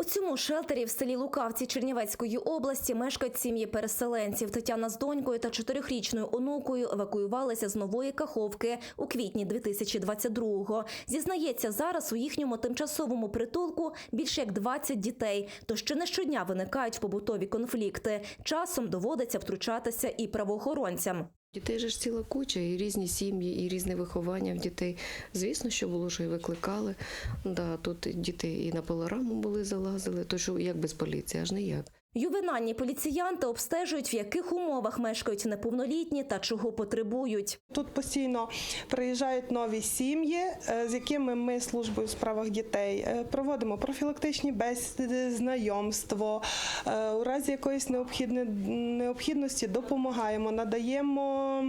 У цьому шелтері в селі Лукавці Чернівецької області мешкають сім'ї переселенців. Тетяна з донькою та чотирьохрічною онукою евакуювалися з нової каховки у квітні 2022-го. Зізнається, зараз у їхньому тимчасовому притулку більше як 20 дітей. То ще не щодня виникають побутові конфлікти. Часом доводиться втручатися і правоохоронцям. Дітей же ж ціла куча, і різні сім'ї, і різне виховання в дітей. Звісно, що було, що і викликали. Да, тут діти і на пилораму були залазили, то що як без поліції, аж ніяк. Ювенальні поліціянти обстежують, в яких умовах мешкають неповнолітні та чого потребують. Тут постійно приїжджають нові сім'ї, е, з якими ми службою у справах дітей е, проводимо профілактичні бесіди, знайомство. Е, У разі якоїсь необхідне- необхідності допомагаємо, надаємо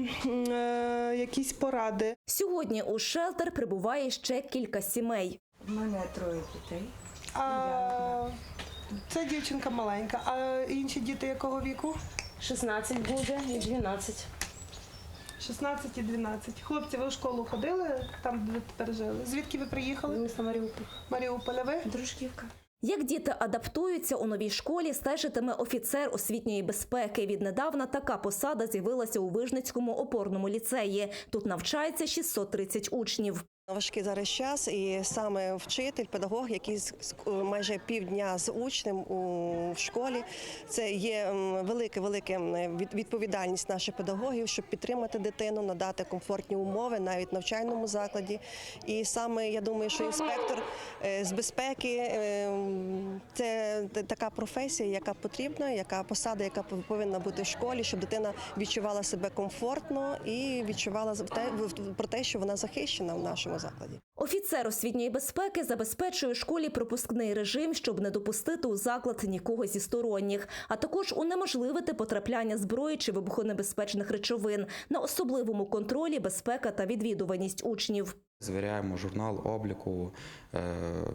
якісь поради. Сьогодні у шелтер прибуває ще кілька сімей. У мене троє дітей. А це дівчинка маленька. А інші діти якого віку? 16 буде і 12. 16 і 12. Хлопці, ви в школу ходили там, де ви тепер жили? Звідки ви приїхали? Місто Маріуполь. Маріуполя ви? Дружківка. Як діти адаптуються у новій школі, стежитиме офіцер освітньої безпеки. Віднедавна така посада з'явилася у Вижницькому опорному ліцеї. Тут навчається 630 учнів. Важкий зараз час, і саме вчитель, педагог, який з- майже півдня з учнем у школі, це є велика велика відповідальність наших педагогів, щоб підтримати дитину, надати комфортні умови навіть в навчальному закладі. І саме я думаю, що інспектор е, з безпеки е, це така професія, яка потрібна, яка посада, яка повинна бути в школі, щоб дитина відчувала себе комфортно і відчувала про те, що вона захищена в нашому закладі. Офіцер освітньої безпеки забезпечує школі пропускний режим, щоб не допустити у заклад нікого зі сторонніх, а також унеможливити потрапляння зброї чи вибухонебезпечних речовин на особливому контролі безпека та відвідуваність учнів. Звіряємо журнал обліку е,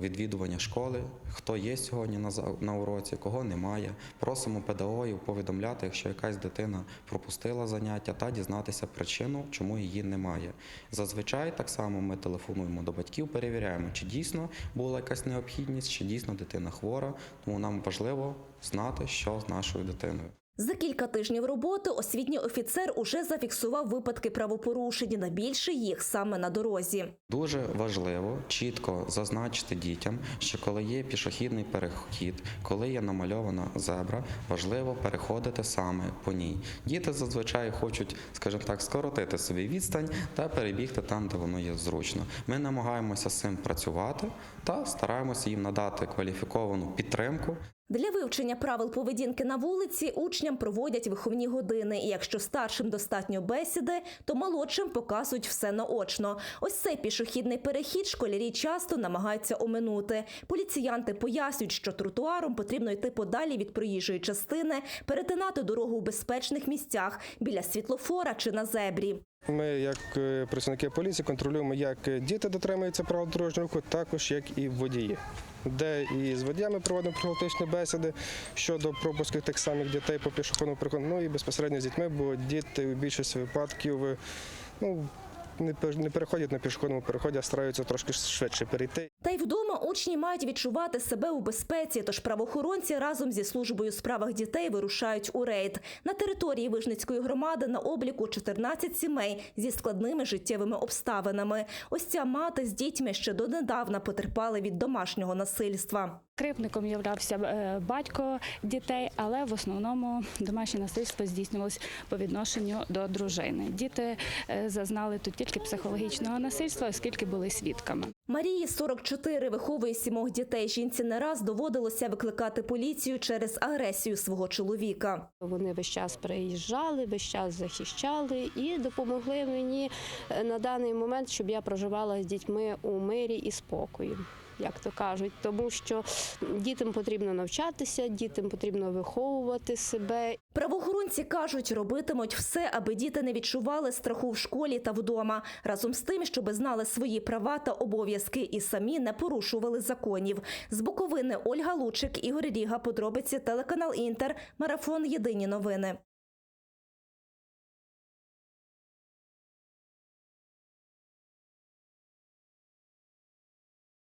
відвідування школи, хто є сьогодні на уроці, кого немає. Просимо педагогів повідомляти, якщо якась дитина пропустила заняття, та дізнатися причину, чому її немає. Зазвичай так само ми телефонуємо до батьків, перевіряємо, чи дійсно була якась необхідність, чи дійсно дитина хвора. Тому нам важливо знати, що з нашою дитиною. За кілька тижнів роботи освітній офіцер уже зафіксував випадки правопорушень. Найбільше їх саме на дорозі. Дуже важливо чітко зазначити дітям, що коли є пішохідний перехід, коли є намальована зебра, важливо переходити саме по ній. Діти зазвичай хочуть, скажімо так, скоротити собі відстань та перебігти там, де воно є зручно. Ми намагаємося з цим працювати та стараємося їм надати кваліфіковану підтримку, Для вивчення правил поведінки на вулиці учням проводять виховні години. І якщо старшим достатньо бесіди, то молодшим показують все наочно. Ось цей пішохідний перехід школярі часто намагаються оминути. Поліціянти пояснюють, що тротуаром потрібно йти подалі від проїжджої частини, перетинати дорогу у безпечних місцях біля світлофора чи на зебрі. Ми, як представники працівники поліції, контролюємо, як діти дотримуються правил дорожнього руху, також як і водії. Де і з водіями проводимо профілактичні бесіди щодо пропусків тих самих дітей по пішохідному переходу, ну і безпосередньо з дітьми, бо діти у більшості випадків е, ну, не пер- не переходять на пішохідному переході, а стараються трошки швидше перейти. Та й вдома учні мають відчувати себе у безпеці, тож правоохоронці разом зі службою справах дітей вирушають у рейд. На території Вижницької громади на обліку 14 сімей зі складними життєвими обставинами. Ось ця мати з дітьми ще донедавна потерпали від домашнього насильства. Скрипником являвся е, батько дітей, але в основному домашнє насильство здійснювалось по відношенню до дружини. Діти е, зазнали тут тільки психологічного насильства, оскільки були свідками. Марії 44 виховує сімох дітей. Жінці не раз доводилося викликати поліцію через агресію свого чоловіка. Вони весь час приїжджали, весь час захищали і допомогли мені е, на даний момент, щоб я проживала з дітьми у мирі і спокої. Як то кажуть, тому що дітям потрібно навчатися, дітям потрібно виховувати себе. Правоохоронці кажуть, робитимуть все, аби діти не відчували страху в школі та вдома, разом з тим, щоби знали свої права та обов'язки і самі не порушували законів. З Буковини Ольга Лучик, Ігор Ріга, подробиці телеканал Інтер, марафон. Єдині новини.